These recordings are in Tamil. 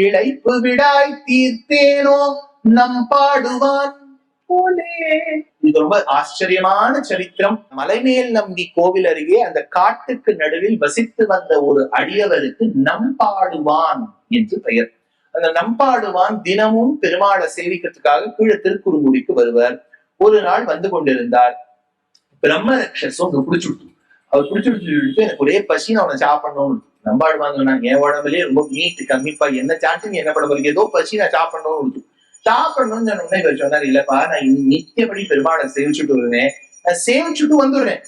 இழைப்பு விடாய் தீர்த்தேனோ நம் பாடுவான் போலே. இது ரொம்ப ஆச்சரியமான சரித்திரம். மலைமேல் நம்பி கோவில் அருகே அந்த காட்டுக்கு நடுவில் வசித்து வந்த ஒரு அடியவருக்கு நம்பாடுவான் என்று பெயர். அந்த நம்பாடுவான் தினமும் பெருமாளை சேவிக்கிறதுக்காக கீழே திருக்குறுங்குடிக்கு வருவார். ஒரு நாள் வந்து கொண்டிருந்தார். பிரம்ம ரக்ஷஸும் பிடிச்சு விட்டு அவர் பிடிச்சுடுத்து எனக்கு ஒரே பசி நான் அவனை சாப்பிடணும்னு. நம்பாடுவாங்க நான் என் உடம்புலயே ரொம்ப மீட் கம்மிப்பா என்ன சான்ஸ் நீ என்ன பண்ண போறீங்க ஏதோ பசி நான் சாப்பிடணும்னு இருக்கு சாப்பிடணும்னு சொன்ன இவர் சொன்னார் இல்லப்பா நான் நித்தியபடி பெருமாளை சேவிச்சுட்டு வருவேன். நான் சேவிச்சுட்டு வந்துடுறேன்.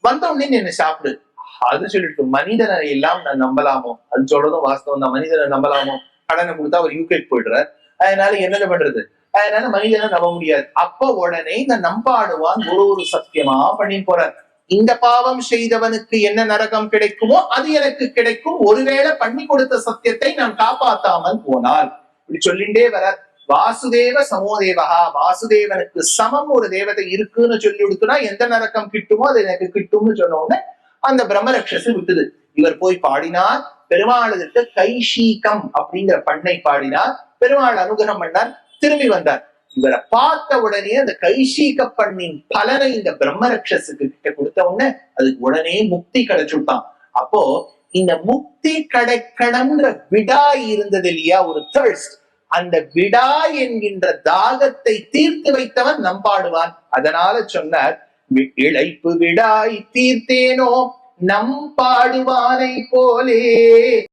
வந்த உடனே நீ என்ன சாப்பிடு. அது சொல்லிட்டு மனிதனை எல்லாம் நான் நம்பலாமோ? அது சொல்றதும் வாஸ்தவம் தான். மனிதனை நம்பலாமோ? கடனை கொடுத்தா அவர் யூகேக்கு போயிடுறார். அதனால என்னென்ன பண்றது? அதனால மனிதனை நம்ப முடியாது. அப்ப உடனே இந்த நம்பாடுவான் ஒரு ஒரு சத்தியமா பண்ணி போறார். இந்த பாவம் செய்தவனுக்கு என்ன நரகம் கிடைக்குமோ அது எனக்கு கிடைக்கும். ஒருவேளை பண்ணி கொடுத்த சத்தியத்தை நான் காப்பாத்தாமல் போனால். இப்படி சொல்லிண்டே வர வாசுதேவ சமோதேவகா. வாசுதேவனுக்கு சமம் ஒரு தேவதை இருக்குன்னு சொல்லி கொடுத்தனா எந்த நரக்கம் கிட்டுமோ அது எனக்கு கிட்டும்னு சொன்ன உடனே அந்த பிரம்மரக்ஷசு விட்டுது. இவர் போய் பாடினார். பெருமாளுக்கு கைஷீகம் அப்படிங்கிற பண்ணை பாடினார். பெருமாள் அனுகிரகம் பண்ணார். திரும்பி வந்தார். இவரை பார்த்த உடனே அந்த கைஷீக பண்ணின் பலனை இந்த பிரம்மரக்ஷசுக்கு கிட்ட எடுத்த உடனே அதுக்கு உடனே முக்தி கிடைச்சுட்டான் அப்போ இந்த முக்தி கிடைக்கணும்ன்ற விடாய் இருந்தது இல்லையா? ஒரு தேர்ஸ்ட் அந்த விடா என்கின்ற தாகத்தை தீர்த்து வைத்தவன் நம்பாடுவான். அதனால சொன்னார் இழைப்பு விடாய் தீர்த்தேனோ நம் பாடுவானை போலே.